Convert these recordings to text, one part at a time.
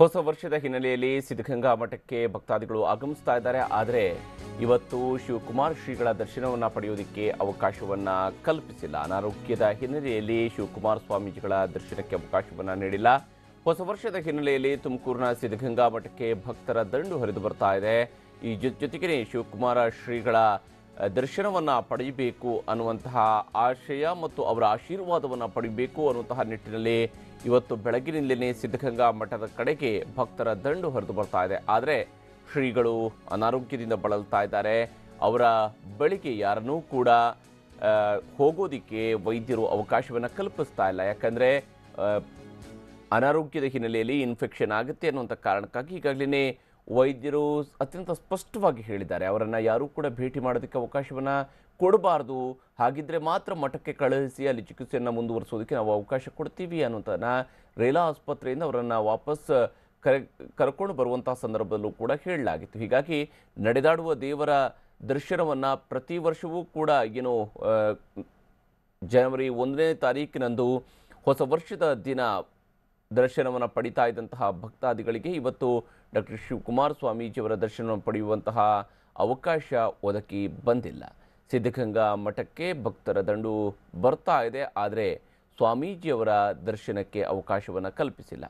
ಹೊಸ ವರ್ಷದ ಹಿನ್ನೆಲೆಯಲ್ಲಿ ಸಿದ್ಧಗಂಗಾ ಮಠಕ್ಕೆ ಭಕ್ತಾದಿಗಳು ಆಗಮಿಸ್ತಾ ಇದ್ದಾರೆ. ಆದರೆ ಇವತ್ತು ಶಿವಕುಮಾರ್ ಶ್ರೀಗಳ ದರ್ಶನವನ್ನು ಪಡೆಯೋದಕ್ಕೆ ಅವಕಾಶವನ್ನು ಕಲ್ಪಿಸಿಲ್ಲ. ಅನಾರೋಗ್ಯದ ಹಿನ್ನೆಲೆಯಲ್ಲಿ ಶಿವಕುಮಾರ್ ಸ್ವಾಮೀಜಿಗಳ ದರ್ಶನಕ್ಕೆ ಅವಕಾಶವನ್ನು ನೀಡಿಲ್ಲ. ಹೊಸ ವರ್ಷದ ಹಿನ್ನೆಲೆಯಲ್ಲಿ ತುಮಕೂರಿನ ಸಿದ್ಧಗಂಗಾ ಮಠಕ್ಕೆ ಭಕ್ತರ ದಂಡು ಹರಿದು ಬರ್ತಾ ಇದೆ. ಈ ಜೊತೆಗೆ ಶಿವಕುಮಾರ ಶ್ರೀಗಳ ದರ್ಶನವನ್ನ ಪಡೆಯಬೇಕು ಅನ್ನುವಂತಹ ಆಶಯ ಮತ್ತು ಅವರ ಆಶೀರ್ವಾದವನ್ನು ಪಡೆಯಬೇಕು ಅನ್ನುವಂತಹ ನಿಟ್ಟಿನಲ್ಲಿ ಇವತ್ತು ಬೆಳಗಿನಿಂದಲೇ ಸಿದ್ಧಗಂಗಾ ಮಠದ ಕಡೆಗೆ ಭಕ್ತರ ದಂಡು ಹರಿದು ಬರ್ತಾ ಇದೆ. ಆದರೆ ಶ್ರೀಗಳು ಅನಾರೋಗ್ಯದಿಂದ ಬಳಲ್ತಾ ಇದ್ದಾರೆ. ಅವರ ಬಳಿಗೆ ಯಾರನ್ನೂ ಕೂಡ ಹೋಗೋದಿಕ್ಕೆ ವೈದ್ಯರು ಅವಕಾಶವನ್ನು ಕಲ್ಪಿಸ್ತಾ ಇಲ್ಲ. ಯಾಕಂದರೆ ಅನಾರೋಗ್ಯದ ಹಿನ್ನೆಲೆಯಲ್ಲಿ ಇನ್ಫೆಕ್ಷನ್ ಆಗುತ್ತೆ ಅನ್ನುವಂಥ ಕಾರಣಕ್ಕಾಗಿ ಈಗಾಗಲೇ ವೈದ್ಯರು ಅತ್ಯಂತ ಸ್ಪಷ್ಟವಾಗಿ ಹೇಳಿದ್ದಾರೆ. ಅವರನ್ನು ಯಾರೂ ಕೂಡ ಭೇಟಿ ಮಾಡೋದಕ್ಕೆ ಅವಕಾಶವನ್ನು ಕೊಡಬಾರ್ದು. ಹಾಗಿದ್ರೆ ಮಾತ್ರ ಮಠಕ್ಕೆ ಕಳುಹಿಸಿ ಅಲ್ಲಿ ಚಿಕಿತ್ಸೆಯನ್ನು ಮುಂದುವರಿಸೋದಕ್ಕೆ ನಾವು ಅವಕಾಶ ಕೊಡ್ತೀವಿ ಅನ್ನೋದನ್ನು ರೇಲಾ ಆಸ್ಪತ್ರೆಯಿಂದ ಅವರನ್ನು ವಾಪಸ್ ಕರೆ, ಕರ್ಕೊಂಡು ಬರುವಂಥ ಸಂದರ್ಭದಲ್ಲೂ ಕೂಡ ಹೇಳಲಾಗಿತ್ತು. ಹೀಗಾಗಿ ನಡೆದಾಡುವ ದೇವರ ದರ್ಶನವನ್ನು ಪ್ರತಿ ವರ್ಷವೂ ಕೂಡ ಏನು ಜನವರಿ ಒಂದನೇ ತಾರೀಕಿನಂದು ಹೊಸ ವರ್ಷದ ದಿನ ದರ್ಶನವನ್ನು ಪಡಿತಾ ಇದ್ದಂತಹ ಭಕ್ತಾದಿಗಳಿಗೆ ಇವತ್ತು ಡಾಕ್ಟರ್ ಶಿವಕುಮಾರ ಸ್ವಾಮೀಜಿಯವರ ದರ್ಶನವನ್ನು ಪಡೆಯುವಂತಹ ಅವಕಾಶ ಒದಗಿ ಬಂದಿಲ್ಲ. ಸಿದ್ಧಗಂಗಾ ಮಠಕ್ಕೆ ಭಕ್ತರ ದಂಡು ಬರ್ತಾ ಇದೆ, ಆದರೆ ಸ್ವಾಮೀಜಿಯವರ ದರ್ಶನಕ್ಕೆ ಅವಕಾಶವನ್ನು ಕಲ್ಪಿಸಿಲ್ಲ.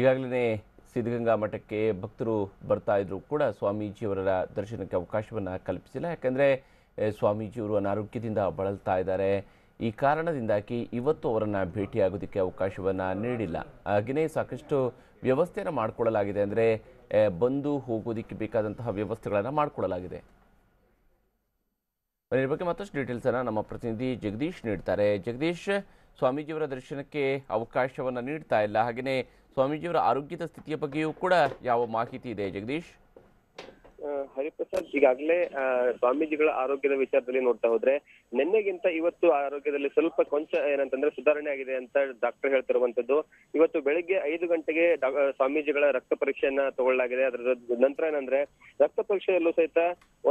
ಈಗಾಗಲೇ ಸಿದ್ಧಗಂಗಾ ಮಠಕ್ಕೆ ಭಕ್ತರು ಬರ್ತಾ ಇದ್ರು ಕೂಡ ಸ್ವಾಮೀಜಿಯವರ ದರ್ಶನಕ್ಕೆ ಅವಕಾಶವನ್ನು ಕಲ್ಪಿಸಿಲ್ಲ. ಯಾಕಂದರೆ ಸ್ವಾಮೀಜಿಯವರು ಅನಾರೋಗ್ಯದಿಂದ ಬಳಲ್ತಾ ಇದ್ದಾರೆ. ಈ ಕಾರಣದಿಂದಾಗಿ ಇವತ್ತು ಅವರನ್ನು ಭೇಟಿಯಾಗೋದಕ್ಕೆ ಅವಕಾಶವನ್ನು ನೀಡಿಲ್ಲ. ಹಾಗೆಯೇ ಸಾಕಷ್ಟು ವ್ಯವಸ್ಥೆಯನ್ನು ಮಾಡಿಕೊಳ್ಳಲಾಗಿದೆ. ಅಂದರೆ ಬಂದು ಹೋಗೋದಕ್ಕೆ ಬೇಕಾದಂತಹ ವ್ಯವಸ್ಥೆಗಳನ್ನು ಮಾಡಿಕೊಳ್ಳಲಾಗಿದೆ. ಇದರ ಬಗ್ಗೆ ಮತ್ತಷ್ಟು ಡೀಟೇಲ್ಸನ್ನು ನಮ್ಮ ಪ್ರತಿನಿಧಿ ಜಗದೀಶ್ ನೀಡ್ತಾರೆ. ಜಗದೀಶ್, ಸ್ವಾಮೀಜಿಯವರ ದರ್ಶನಕ್ಕೆ ಅವಕಾಶವನ್ನ ನೀಡ್ತಾ ಇಲ್ಲ. ಹಾಗೆಯೇ ಸ್ವಾಮೀಜಿಯವರ ಆರೋಗ್ಯದ ಸ್ಥಿತಿಯ ಬಗ್ಗೆಯೂ ಕೂಡ ಯಾವ ಮಾಹಿತಿ ಇದೆ, ಜಗದೀಶ್? ಹರಿಪ್ರಸಾದ್, ಈಗಾಗಲೇ ಸ್ವಾಮೀಜಿಗಳ ಆರೋಗ್ಯದ ವಿಚಾರದಲ್ಲಿ ನೋಡ್ತಾ ಹೋದ್ರೆ ನಿನ್ನೆಗಿಂತ ಇವತ್ತು ಆರೋಗ್ಯದಲ್ಲಿ ಸ್ವಲ್ಪ ಕೊಂಚ ಏನಂತಂದ್ರೆ ಸುಧಾರಣೆ ಆಗಿದೆ ಅಂತ ಡಾಕ್ಟರ್ ಹೇಳ್ತಿರುವಂತದ್ದು ಇವತ್ತು ಬೆಳಿಗ್ಗೆ ಐದು ಗಂಟೆಗೆ ಸ್ವಾಮೀಜಿಗಳ ರಕ್ತ ಪರೀಕ್ಷೆಯನ್ನ ತಗೊಳ್ಳಲಾಗಿದೆ. ಅದರ ನಂತರ ಏನಂದ್ರೆ ರಕ್ತ ಪರೀಕ್ಷೆಯಲ್ಲೂ ಸಹಿತ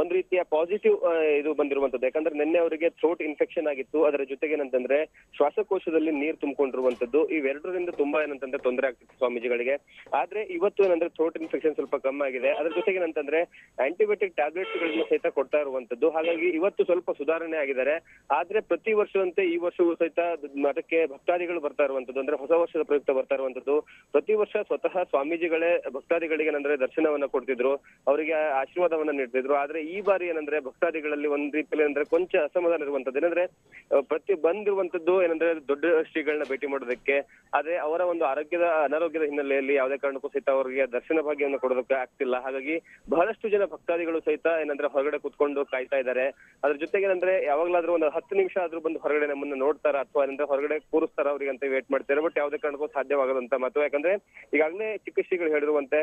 ಒಂದ್ ರೀತಿಯ ಪಾಸಿಟಿವ್ ಇದು ಬಂದಿರುವಂತದ್ದು ಯಾಕಂದ್ರೆ ನಿನ್ನೆ ಅವರಿಗೆ ಥ್ರೋಟ್ ಇನ್ಫೆಕ್ಷನ್ ಆಗಿತ್ತು. ಅದರ ಜೊತೆಗೆ ಏನಂತಂದ್ರೆ ಶ್ವಾಸಕೋಶದಲ್ಲಿ ನೀರು ತುಂಬಿಕೊಂಡಿರುವಂತದ್ದು ಇವೆರಡರಿಂದ ತುಂಬಾ ಏನಂತಂದ್ರೆ ತೊಂದರೆ ಆಗ್ತಿತ್ತು ಸ್ವಾಮೀಜಿಗಳಿಗೆ. ಆದ್ರೆ ಇವತ್ತು ಏನಂದ್ರೆ ಥ್ರೋಟ್ ಇನ್ಫೆಕ್ಷನ್ ಸ್ವಲ್ಪ ಕಮ್ಮಿ ಆಗಿದೆ. ಅದ್ರ ಜೊತೆಗೆ ಏನಂತಂದ್ರೆ ಆಂಟಿಬಯೋಟಿಕ್ ಟ್ಯಾಬ್ಲೆಟ್ಸ್ ಗಳನ್ನ ಸಹಿತ ಕೊಡ್ತಾ ಇರುವಂತದ್ದು ಹಾಗಾಗಿ ಇವತ್ತು ಸ್ವಲ್ಪ ಸುಧಾರಣೆ ಆಗಿದ್ದಾರೆ. ಆದ್ರೆ ಪ್ರತಿ ವರ್ಷದಂತೆ ಈ ವರ್ಷವೂ ಸಹಿತ ಮಠಕ್ಕೆ ಭಕ್ತಾದಿಗಳು ಬರ್ತಾ ಇರುವಂತದ್ದು, ಅಂದ್ರೆ ಹೊಸ ವರ್ಷದ ಪ್ರಯುಕ್ತ ಬರ್ತಾ ಇರುವಂತದ್ದು. ಪ್ರತಿ ವರ್ಷ ಸ್ವತಃ ಸ್ವಾಮೀಜಿಗಳೇ ಭಕ್ತಾದಿಗಳಿಗೆ ಏನಂದ್ರೆ ದರ್ಶನವನ್ನ ಕೊಡ್ತಿದ್ರು, ಅವರಿಗೆ ಆಶೀರ್ವಾದವನ್ನ ನೀಡ್ತಿದ್ರು. ಆದ್ರೆ ಈ ಬಾರಿ ಏನಂದ್ರೆ ಭಕ್ತಾದಿಗಳಲ್ಲಿ ಒಂದ್ ರೀತಿಯಲ್ಲಿ ಏನಂದ್ರೆ ಕೊಂಚ ಅಸಮಾಧಾನ ಇರುವಂತದ್ದು. ಏನಂದ್ರೆ ಪ್ರತಿ ಬಂದಿರುವಂತದ್ದು ಏನಂದ್ರೆ ದೊಡ್ಡ ಶ್ರೀಗಳನ್ನ ಭೇಟಿ ಮಾಡೋದಕ್ಕೆ, ಆದ್ರೆ ಅವರ ಒಂದು ಆರೋಗ್ಯದ, ಅನಾರೋಗ್ಯದ ಹಿನ್ನೆಲೆಯಲ್ಲಿ ಯಾವುದೇ ಕಾರಣಕ್ಕೂ ಸಹಿತ ಅವರಿಗೆ ದರ್ಶನ ಭಾಗ್ಯವನ್ನು ಕೊಡೋದಕ್ಕೆ ಆಗ್ತಿಲ್ಲ. ಹಾಗಾಗಿ ಬಹಳಷ್ಟು ಜನ ಭಕ್ತಾದಿಗಳು ಸಹಿತ ಏನಂದ್ರೆ ಹೊರಗಡೆ ಕುತ್ಕೊಂಡು ಕಾಯ್ತಾ ಇದ್ದಾರೆ. ಅದ್ರ ಜೊತೆಗೆ ಏನಂದ್ರೆ ಯಾವಾಗ್ಲಾದ್ರೂ ಒಂದು ಹತ್ತು ನಿಮಿಷ ಆದ್ರೂ ಬಂದು ಹೊರಗಡೆ ನಮ್ಮನ್ನ ನೋಡ್ತಾರ ಅಥವಾ ಏನಂದ್ರೆ ಹೊರಗಡೆ ಕೂರಿಸ್ತಾರ ಅವ್ರಿಗೆ ಅಂತ ವೇಟ್ ಮಾಡ್ತಾರೆ. ಬಟ್ ಯಾವುದೇ ಕಾರಣಕ್ಕೂ ಸಾಧ್ಯವಾಗದಂತ ಮತ್ತು ಯಾಕಂದ್ರೆ ಈಗಾಗಲೇ ಚಿಕಿತ್ಸೆಗಳು ಹೇಳಿರುವಂತೆ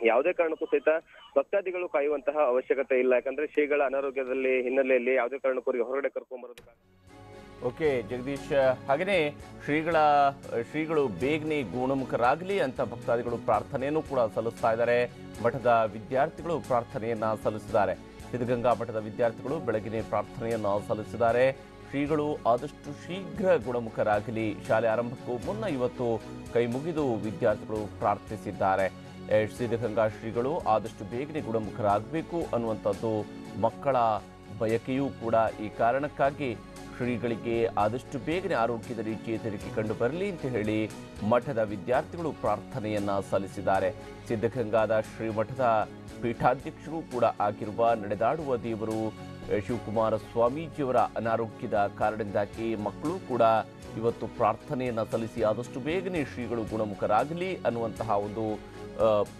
ಯಾವುದೇ ಕಾರಣಕ್ಕೂ ಸಹಿತ ಭಕ್ತಾದಿಗಳು ಕಾಯುವಂತಹ ಅವಶ್ಯಕತೆ ಇಲ್ಲ. ಯಾಕಂದ್ರೆ ಶ್ರೀಗಳ ಅನಾರೋಗ್ಯದಲ್ಲಿ ಹಿನ್ನೆಲೆಯಲ್ಲಿ ಯಾವುದೇ ಕಾರಣಕ್ಕೂ ಅವರಿಗೆ ಹೊರಗಡೆ ಕರ್ಕೊಂಡ್ ಬರೋದಕ್ಕೆ ಓಕೆ, ಜಗದೀಶ್ ಹಾಗೆಯೇ ಶ್ರೀಗಳ, ಶ್ರೀಗಳು ಬೇಗನೆ ಗುಣಮುಖರಾಗಲಿ ಅಂತ ಭಕ್ತಾದಿಗಳು ಪ್ರಾರ್ಥನೆಯನ್ನು ಕೂಡ ಸಲ್ಲಿಸ್ತಾ ಇದ್ದಾರೆ. ಮಠದ ವಿದ್ಯಾರ್ಥಿಗಳು ಪ್ರಾರ್ಥನೆಯನ್ನ ಸಲ್ಲಿಸಿದ್ದಾರೆ. ಸಿದ್ಧಗಂಗಾ ಮಠದ ವಿದ್ಯಾರ್ಥಿಗಳು ಬೆಳಗಿನ ಪ್ರಾರ್ಥನೆಯನ್ನು ಸಲ್ಲಿಸಿದ್ದಾರೆ. ಶ್ರೀಗಳು ಆದಷ್ಟು ಶೀಘ್ರ ಗುಣಮುಖರಾಗಲಿ. ಶಾಲೆ ಆರಂಭಕ್ಕೂ ಮುನ್ನ ಇವತ್ತು ಕೈ ಮುಗಿದು ವಿದ್ಯಾರ್ಥಿಗಳು ಪ್ರಾರ್ಥಿಸಿದ್ದಾರೆ. ಸಿದ್ಧಗಂಗಾ ಶ್ರೀಗಳು ಆದಷ್ಟು ಬೇಗನೆ ಗುಣಮುಖರಾಗಬೇಕು ಅನ್ನುವಂಥದ್ದು ಮಕ್ಕಳ ಬಯಕೆಯೂ ಕೂಡ ಈ ಕಾರಣಕ್ಕಾಗಿ ಶ್ರೀಗಳಿಗೆ ಆದಷ್ಟು ಬೇಗನೆ ಆರೋಗ್ಯದ ರೀತಿಯ ತೆರಿಗೆ ಕಂಡು ಬರಲಿ ಅಂತ ಹೇಳಿ ಮಠದ ವಿದ್ಯಾರ್ಥಿಗಳು ಪ್ರಾರ್ಥನೆಯನ್ನ ಸಲ್ಲಿಸಿದ್ದಾರೆ. ಸಿದ್ಧಗಂಗಾದ ಶ್ರೀಮಠದ ಪೀಠಾಧ್ಯಕ್ಷರು ಕೂಡ ಆಗಿರುವ ನಡೆದಾಡುವ ದೇವರು ಶಿವಕುಮಾರ ಸ್ವಾಮೀಜಿಯವರ ಅನಾರೋಗ್ಯದ ಕಾರಣದಿಂದಾಗಿ ಮಕ್ಕಳು ಕೂಡ ಇವತ್ತು ಪ್ರಾರ್ಥನೆಯನ್ನ ಸಲ್ಲಿಸಿ ಆದಷ್ಟು ಬೇಗನೆ ಶ್ರೀಗಳು ಗುಣಮುಖರಾಗಲಿ ಅನ್ನುವಂತಹ ಒಂದು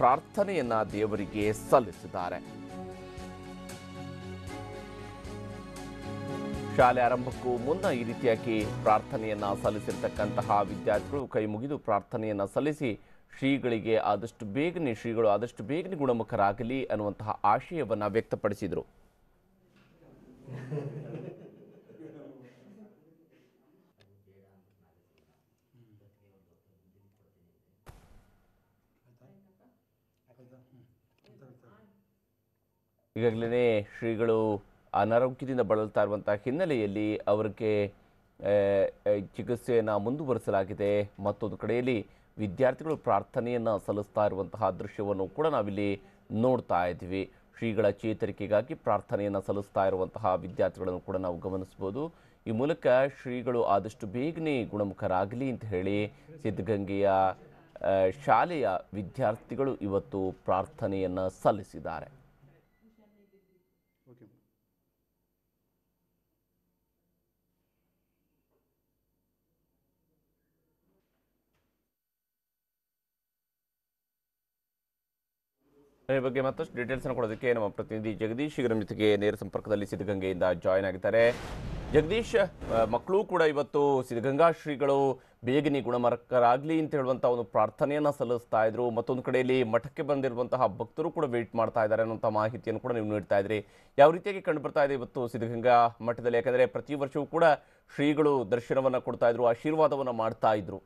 ಪ್ರಾರ್ಥನೆಯನ್ನ ದೇವರಿಗೆ ಸಲ್ಲಿಸಿದ್ದಾರೆ. ಶಾಲೆ ಆರಂಭಕ್ಕೂ ಮುನ್ನ ಈ ರೀತಿಯಾಗಿ ಪ್ರಾರ್ಥನೆಯನ್ನ ಸಲ್ಲಿಸಿರ್ತಕ್ಕಂತಹ ವಿದ್ಯಾರ್ಥಿಗಳು ಕೈ ಮುಗಿದು ಪ್ರಾರ್ಥನೆಯನ್ನ ಸಲ್ಲಿಸಿ ಶ್ರೀಗಳಿಗೆ ಆದಷ್ಟು ಬೇಗನೆ, ಶ್ರೀಗಳು ಆದಷ್ಟು ಬೇಗನೆ ಗುಣಮುಖರಾಗಲಿ ಅನ್ನುವಂತಹ ಆಶಯವನ್ನ ವ್ಯಕ್ತಪಡಿಸಿದರು. ಈಗಾಗಲೇ ಶ್ರೀಗಳು ಅನಾರೋಗ್ಯದಿಂದ ಬಳಲ್ತಾ ಇರುವಂತಹ ಹಿನ್ನೆಲೆಯಲ್ಲಿ ಅವರಿಗೆ ಚಿಕಿತ್ಸೆಯನ್ನು ಮುಂದುವರಿಸಲಾಗಿದೆ. ಮತ್ತೊಂದು ಕಡೆಯಲ್ಲಿ ವಿದ್ಯಾರ್ಥಿಗಳು ಪ್ರಾರ್ಥನೆಯನ್ನು ಸಲ್ಲಿಸ್ತಾ ಇರುವಂತಹ ದೃಶ್ಯವನ್ನು ಕೂಡ ನಾವಿಲ್ಲಿ ನೋಡ್ತಾ ಇದ್ದೀವಿ. ಶ್ರೀಗಳ ಚೇತರಿಕೆಗಾಗಿ ಪ್ರಾರ್ಥನೆಯನ್ನು ಸಲ್ಲಿಸ್ತಾ ಇರುವಂತಹ ವಿದ್ಯಾರ್ಥಿಗಳನ್ನು ಕೂಡ ನಾವು ಗಮನಿಸ್ಬೋದು ಈ ಮೂಲಕ ಶ್ರೀಗಳು ಆದಷ್ಟು ಬೇಗನೆ ಗುಣಮುಖರಾಗಲಿ ಅಂತ ಹೇಳಿ ಸಿದ್ಧಗಂಗೆಯ ಶಾಲೆಯ ವಿದ್ಯಾರ್ಥಿಗಳು ಇವತ್ತು ಪ್ರಾರ್ಥನೆಯನ್ನು ಸಲ್ಲಿಸಿದ್ದಾರೆ. ಈ ಬಗ್ಗೆ ಮತ್ತಷ್ಟು ಡೀಟೇಲ್ಸ್ ಅನ್ನು ಕೊಡೋದಕ್ಕೆ ನಮ್ಮ ಪ್ರತಿನಿಧಿ ಜಗದೀಶ್ ಈಗ ಜೊತೆಗೆ ನೇರ ಸಂಪರ್ಕದಲ್ಲಿ ಸಿದ್ಧಗಂಗೆಯಿಂದ ಜಾಯ್ನ್ ಆಗಿದ್ದಾರೆ. ಜಗದೀಶ್ ಮಕ್ಕಳು ಕೂಡ ಇವತ್ತು ಸಿದ್ಧಗಂಗಾ ಶ್ರೀಗಳು ಬೇಗನೆ ಗುಣಮರಕರಾಗಲಿ ಅಂತ ಹೇಳುವಂಥ ಒಂದು ಪ್ರಾರ್ಥನೆಯನ್ನ ಸಲ್ಲಿಸ್ತಾ ಇದ್ರು. ಮತ್ತೊಂದು ಕಡೆಯಲ್ಲಿ ಮಠಕ್ಕೆ ಬಂದಿರುವಂತಹ ಭಕ್ತರು ಕೂಡ ವೇಟ್ ಮಾಡ್ತಾ ಇದ್ದಾರೆ ಅನ್ನೋಂಥ ಮಾಹಿತಿಯನ್ನು ಕೂಡ ನೀವು ನೀಡ್ತಾ ಇದ್ರಿ. ಯಾವ ರೀತಿಯಾಗಿ ಕಂಡು ಬರ್ತಾ ಇದೆ ಇವತ್ತು ಸಿದ್ಧಗಂಗಾ ಮಠದಲ್ಲಿ? ಯಾಕಂದರೆ ಪ್ರತಿ ವರ್ಷವೂ ಕೂಡ ಶ್ರೀಗಳು ದರ್ಶನವನ್ನ ಕೊಡ್ತಾ ಇದ್ರು, ಆಶೀರ್ವಾದವನ್ನ ಮಾಡ್ತಾ ಇದ್ರು.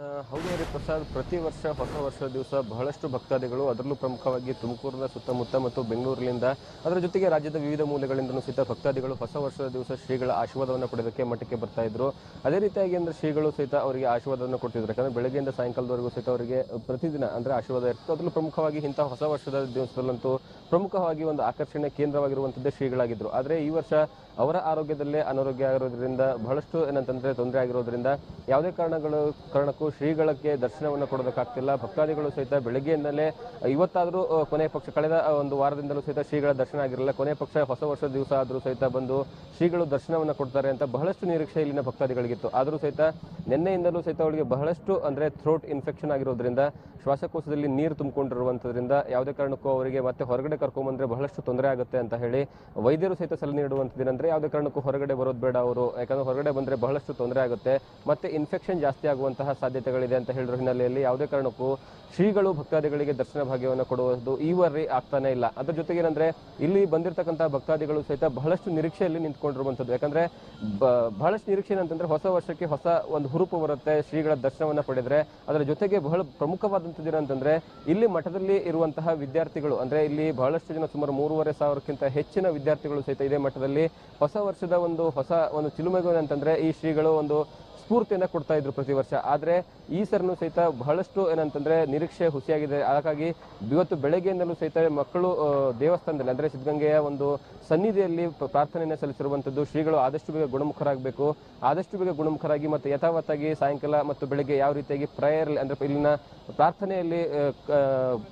ಆ, ಹೌದು ಹರಿ ಪ್ರಸಾದ್ ಪ್ರತಿ ವರ್ಷ ಹೊಸ ವರ್ಷದ ದಿವಸ ಬಹಳಷ್ಟು ಭಕ್ತಾದಿಗಳು ಅದರಲ್ಲೂ ಪ್ರಮುಖವಾಗಿ ತುಮಕೂರಿನ ಸುತ್ತಮುತ್ತ ಮತ್ತು ಬೆಂಗಳೂರಿನಿಂದ ಅದರ ಜೊತೆಗೆ ರಾಜ್ಯದ ವಿವಿಧ ಮೂಲೆಗಳಿಂದಲೂ ಸಹಿತ ಭಕ್ತಾದಿಗಳು ಹೊಸ ವರ್ಷದ ದಿವಸ ಶ್ರೀಗಳ ಆಶೀರ್ವಾದವನ್ನು ಪಡೆಯೋದಕ್ಕೆ ಮಠಕ್ಕೆ ಬರ್ತಾ ಇದ್ರು. ಅದೇ ರೀತಿಯಾಗಿ ಅಂದ್ರೆ ಶ್ರೀಗಳು ಸಹಿತ ಅವರಿಗೆ ಆಶೀರ್ವಾದವನ್ನು ಕೊಟ್ಟಿದ್ರು. ಯಾಕಂದರೆ ಬೆಳಗ್ಗೆಯಿಂದ ಸಾಯಂಕಾಲದವರೆಗೂ ಸಹಿತ ಅವರಿಗೆ ಪ್ರತಿದಿನ ಅಂದರೆ ಆಶೀರ್ವಾದ ಇರ್ತದೆ ಅದರಲ್ಲೂ ಪ್ರಮುಖವಾಗಿ ಇಂಥ ಹೊಸ ವರ್ಷದ ದಿವಸದಲ್ಲಂತೂ ಪ್ರಮುಖವಾಗಿ ಒಂದು ಆಕರ್ಷಣೆ ಕೇಂದ್ರವಾಗಿರುವಂಥದ್ದೇ ಶ್ರೀಗಳಾಗಿದ್ದರು ಆದರೆ ಈ ವರ್ಷ ಅವರ ಆರೋಗ್ಯದಲ್ಲೇ ಅನಾರೋಗ್ಯ ಆಗಿರೋದ್ರಿಂದ ಬಹಳಷ್ಟು ಏನಂತಂದರೆ ತೊಂದರೆ ಆಗಿರೋದ್ರಿಂದ ಯಾವುದೇ ಕಾರಣಗಳು ಕಾರಣಕ್ಕೂ ಶ್ರೀಗಳಕ್ಕೆ ದರ್ಶನವನ್ನು ಕೊಡೋದಕ್ಕಾಗ್ತಿಲ್ಲ. ಭಕ್ತಾದಿಗಳು ಸಹಿತ ಬೆಳಗ್ಗೆಯಿಂದಲೇ, ಇವತ್ತಾದರೂ ಕೊನೆ ಪಕ್ಷ, ಕಳೆದ ಒಂದು ವಾರದಿಂದಲೂ ಸಹಿತ ಶ್ರೀಗಳ ದರ್ಶನ ಆಗಿರಲಿಲ್ಲ. ಕೊನೆ ಪಕ್ಷ ಹೊಸ ವರ್ಷದ ದಿವಸ ಆದರೂ ಸಹಿತ ಬಂದು ಶ್ರೀಗಳು ದರ್ಶನವನ್ನು ಕೊಡ್ತಾರೆ ಅಂತ ಬಹಳಷ್ಟು ನಿರೀಕ್ಷೆ ಇಲ್ಲಿನ ಭಕ್ತಾದಿಗಳಿಗಿತ್ತು. ಆದರೂ ಸಹಿತ ನಿನ್ನೆಯಿಂದಲೂ ಸಹಿತ ಅವಳಿಗೆ ಬಹಳಷ್ಟು, ಅಂದರೆ ಥ್ರೋಟ್ ಇನ್ಫೆಕ್ಷನ್ ಆಗಿರೋದ್ರಿಂದ, ಶ್ವಾಸಕೋಶದಲ್ಲಿ ನೀರು ತುಂಬಿಕೊಂಡಿರುವಂಥದ್ರಿಂದ ಯಾವುದೇ ಕಾರಣಕ್ಕೂ ಅವರಿಗೆ ಮತ್ತೆ ಹೊರಗಡೆ ಕರ್ಕೊಂಬಂದ್ರೆ ಬಹಳಷ್ಟು ತೊಂದರೆ ಆಗುತ್ತೆ ಅಂತ ಹೇಳಿ ವೈದ್ಯರು ಸಹಿತ ಸಲಹೆ ನೀಡುವಂಥದ್ದೇನೆಂದರೆ ಯಾವುದೇ ಕಾರಣಕ್ಕೂ ಹೊರಗಡೆ ಬರೋದು ಬೇಡ ಅವರು. ಯಾಕಂದ್ರೆ ಹೊರಗಡೆ ಬಂದರೆ ಬಹಳಷ್ಟು ತೊಂದರೆ ಆಗುತ್ತೆ. ಮತ್ತೆ ಇನ್ಫೆಕ್ಷನ್ ಜಾಸ್ತಿ ಆಗುವಂತಹ ಸಾಧ್ಯತೆಗಳಿದೆ ಅಂತ ಹೇಳಿರೋ ಹಿನ್ನೆಲೆಯಲ್ಲಿ ಯಾವುದೇ ಕಾರಣಕ್ಕೂ ಶ್ರೀಗಳು ಭಕ್ತಾದಿಗಳಿಗೆ ದರ್ಶನ ಭಾಗ್ಯವನ್ನು ಕೊಡುವುದು ಈವರೆ ಆಗ್ತಾನೆ ಇಲ್ಲ. ಅದ್ರ ಜೊತೆಗೆ ಏನಂದ್ರೆ, ಇಲ್ಲಿ ಬಂದಿರತಕ್ಕಂತಹ ಭಕ್ತಾದಿಗಳು ಸಹಿತ ಬಹಳಷ್ಟು ನಿರೀಕ್ಷೆಯಲ್ಲಿ ನಿಂತ್ಕೊಂಡಿರುವಂಥದ್ದು. ಯಾಕಂದ್ರೆ ಬಹಳಷ್ಟು ನಿರೀಕ್ಷೆ ಏನಂತಂದ್ರೆ ಹೊಸ ವರ್ಷಕ್ಕೆ ಹೊಸ ಒಂದು ಹುರುಪು ಬರುತ್ತೆ, ಶ್ರೀಗಳ ದರ್ಶನವನ್ನ ಪಡೆದ್ರೆ. ಅದರ ಜೊತೆಗೆ ಬಹಳ ಪ್ರಮುಖವಾದಂಥದ್ದು ಏನಂತಂದ್ರೆ ಇಲ್ಲಿ ಮಠದಲ್ಲಿ ಇರುವಂತಹ ವಿದ್ಯಾರ್ಥಿಗಳು, ಅಂದ್ರೆ ಇಲ್ಲಿ ಬಹಳಷ್ಟು ಜನ ಸುಮಾರು ಮೂರುವರೆ ಸಾವಿರಕ್ಕಿಂತ ಹೆಚ್ಚಿನ ವಿದ್ಯಾರ್ಥಿಗಳು ಸಹಿತ ಇದೇ ಮಠದಲ್ಲಿ ಹೊಸ ವರ್ಷದ ಒಂದು ಹೊಸ ಒಂದು ಚಿಲುಮೆಗು ಅಂತಂದ್ರೆ ಈ ಶ್ರೀಗಳು ಒಂದು ಸ್ಫೂರ್ತಿಯನ್ನ ಕೊಡ್ತಾ ಇದ್ರು ಪ್ರತಿ ವರ್ಷ. ಆದರೆ ಈ ಸರ್ನು ಸಹಿತ ಬಹಳಷ್ಟು ಏನಂತಂದ್ರೆ ನಿರೀಕ್ಷೆ ಹುಸಿಯಾಗಿದೆ. ಹಾಗಾಗಿ ಇವತ್ತು ಬೆಳಗ್ಗೆಯಿಂದಲೂ ಸಹಿತ ಮಕ್ಕಳು ದೇವಸ್ಥಾನದಲ್ಲಿ, ಅಂದರೆ ಸಿದ್ಧಗಂಗೆಯ ಒಂದು ಸನ್ನಿಧಿಯಲ್ಲಿ ಪ್ರಾರ್ಥನೆಯನ್ನು ಸಲ್ಲಿಸಿರುವಂಥದ್ದು ಶ್ರೀಗಳು ಆದಷ್ಟು ಬೇಗ ಗುಣಮುಖರಾಗಬೇಕು. ಆದಷ್ಟು ಬೇಗ ಗುಣಮುಖರಾಗಿ ಮತ್ತು ಯಥಾವತ್ತಾಗಿ ಸಾಯಂಕಾಲ ಮತ್ತು ಬೆಳಗ್ಗೆ ಯಾವ ರೀತಿಯಾಗಿ ಪ್ರೇಯರ್ ಅಂದ್ರೆ ಇಲ್ಲಿನ ಪ್ರಾರ್ಥನೆಯಲ್ಲಿ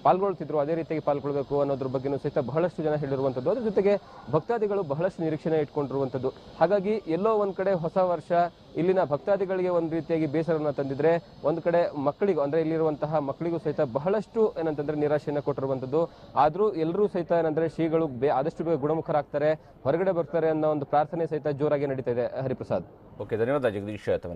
ಪಾಲ್ಗೊಳ್ತಿದ್ರು ಅದೇ ರೀತಿಯಾಗಿ ಪಾಲ್ಗೊಳ್ಬೇಕು ಅನ್ನೋದ್ರ ಬಗ್ಗೆನೂ ಸಹಿತ ಬಹಳಷ್ಟು ಜನ ಹೇಳಿರುವಂತದ್ದು. ಅದ್ರ ಜೊತೆಗೆ ಭಕ್ತಾದಿಗಳು ಬಹಳಷ್ಟು ನಿರೀಕ್ಷೆನ ಇಟ್ಕೊಂಡಿರುವಂತದ್ದು. ಹಾಗಾಗಿ ಎಲ್ಲೋ ಒಂದು ಕಡೆ ಹೊಸ ವರ್ಷ ಇಲ್ಲಿನ ಭಕ್ತಾದಿಗಳಿಗೆ ಒಂದು ರೀತಿಯಾಗಿ ಬೇಸರವನ್ನು ತಂದಿದ್ರೆ ಒಂದು ಕಡೆ ಮಕ್ಕಳಿಗೂ, ಅಂದ್ರೆ ಇಲ್ಲಿರುವಂತಹ ಮಕ್ಕಳಿಗೂ ಸಹಿತ ಬಹಳಷ್ಟು ಏನಂತಂದ್ರೆ ನಿರಾಶೆಯನ್ನು ಕೊಟ್ಟಿರುವಂತದ್ದು ಆದರೂ ಎಲ್ಲರೂ ಸಹಿತ ಏನಂದ್ರೆ ಶ್ರೀಗಳು ಆದಷ್ಟು ಬೇಗ ಗುಣಮುಖರಾಗ್ತಾರೆ, ಹೊರಗಡೆ ಬರ್ತಾರೆ ಅನ್ನೋ ಒಂದು ಪ್ರಾರ್ಥನೆ ಸಹಿತ ಜೋರಾಗಿ ನಡೀತಾ ಇದೆ. ಹರಿಪ್ರಸಾದ್. ಓಕೆ, ಧನ್ಯವಾದ, ಜಗದೀಶ್